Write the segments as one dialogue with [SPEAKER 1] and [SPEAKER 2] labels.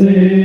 [SPEAKER 1] Say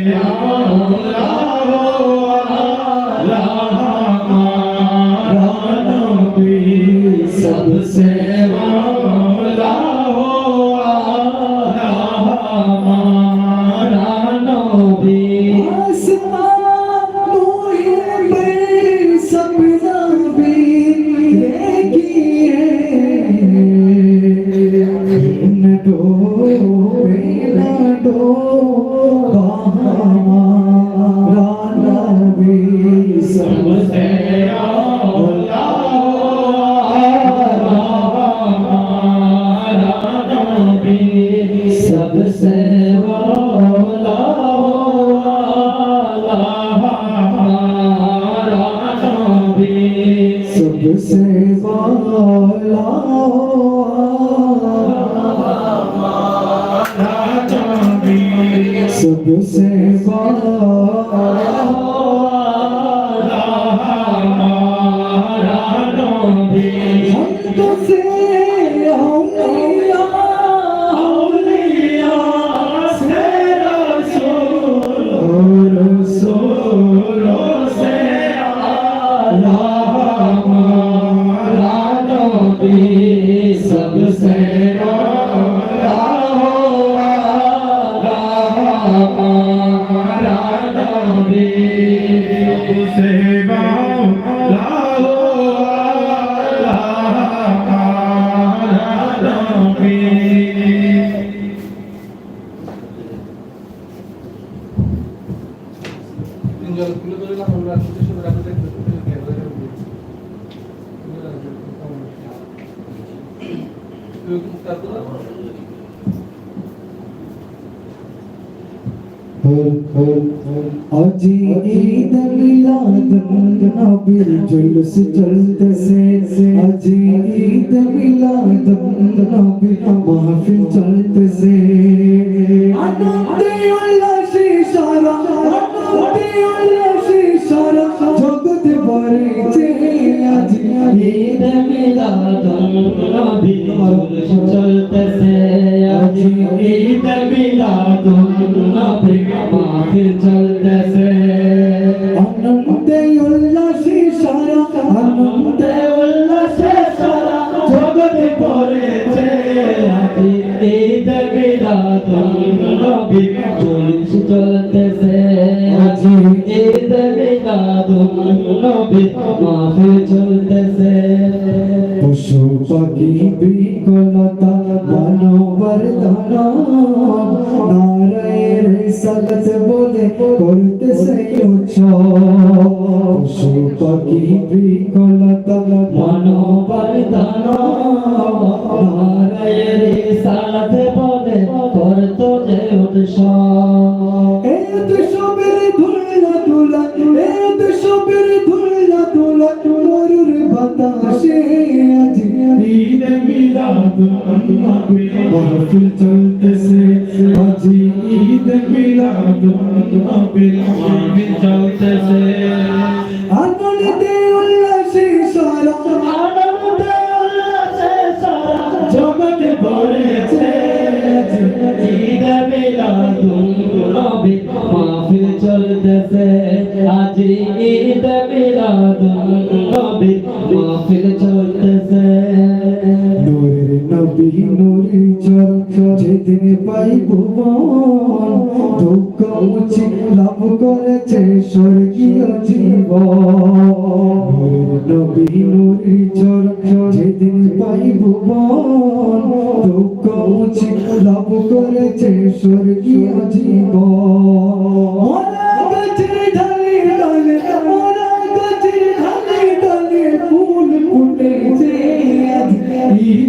[SPEAKER 2] सबसे
[SPEAKER 3] आला हो आला हमारा नबी सबसे
[SPEAKER 2] सबसे वाला
[SPEAKER 4] তিনজন খুলে ধরে আমরা রাখতে শুরু রাখতে দেখতে ক্যামেরা করবে তুই তারপর
[SPEAKER 2] আজি ঈদ মিলাদ নবীর জুলুস চলতেছে আজি ঈদ মিলাদ নবীর মাহফিল চলতেছে
[SPEAKER 3] মাহফিল চলতেছে
[SPEAKER 2] আনন্দে উল্লাসে সারা আনন্দে
[SPEAKER 3] উল্লাসে সারা জগৎ পড়েছে ঈদ মিলাদ নবী চলতেছে। আজ ঈদ মিলাদ নবী চলতেছে।
[SPEAKER 2] পশু পাখি বিকলতা মানবর নারায়ের সালত বলে করতে সেই পশু পাখি বিকলতা
[SPEAKER 3] মানবর দান নারায়ের সালাতে বলে করতো যে উৎসব।
[SPEAKER 1] মাহফিল
[SPEAKER 2] চলতেছে আজ ঈদ
[SPEAKER 1] মিলাদ মাহফিল চলতেছে
[SPEAKER 2] আনন্দে উল্লাসে সারা
[SPEAKER 3] আনন্দে উল্লাসে সারা জগৎ ভরেছে। ঈদ মিলাদুন নবী মাহফিল চলতেছে আজ ঈদ মাহফিল চলতেছে
[SPEAKER 2] নূরের নবী নূরে চর যেদিন পাই ভুবন দুঃখ মুছি লাভ করেছে স্বর্গীয় জীবন। নবী নূরে চর যেদিন পাই ভুবন দুঃখ মুছি লাভ করেছে স্বর্গীয় জীবন।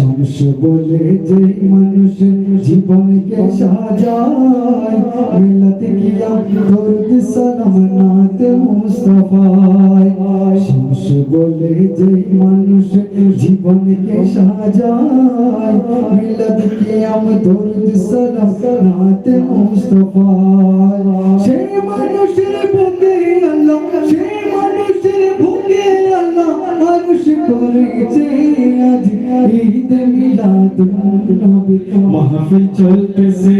[SPEAKER 2] শামস বলে যে মানুষ জীবনকে সাজায়। মিলতে গিয়া দরুদ সালাম নাতে মুস্তাফায়। শামস বলে যে মানুষ জীবনকে সাজায়। মিলতে গিয়া নাতে মুস্তাফায়। সেই মানুষের বুকে আল্লাহ সেই মানুষের বুকে আল্লাহ মানুষ করেছে। আজ ঈদ মিলাদুন নবী মাহফিল চলতেছে।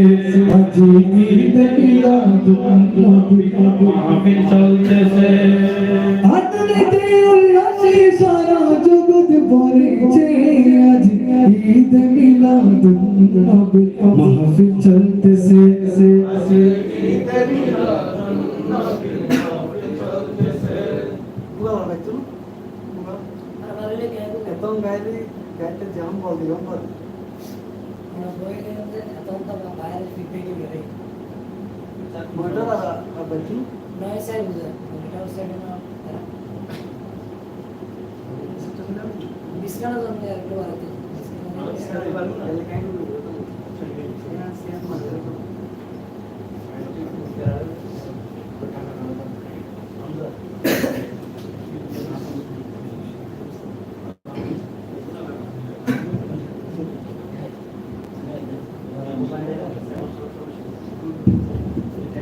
[SPEAKER 2] আজ ঈদ মিলাদুন নবী মাহফিল
[SPEAKER 1] চলতেছে।
[SPEAKER 2] আদরিতে উল্লাসে সারা জগৎ ভরেছে। আজ ঈদ মিলাদুন নবী মাহফিল চলতেছে।
[SPEAKER 5] এখন গাইলে গাইতে জাম বল দিব বল मोटर आ बच्ची
[SPEAKER 6] नए साइड उधर मोटर साइड में बिस्किट तो हमने एक बार आते हैं
[SPEAKER 5] बिस्किट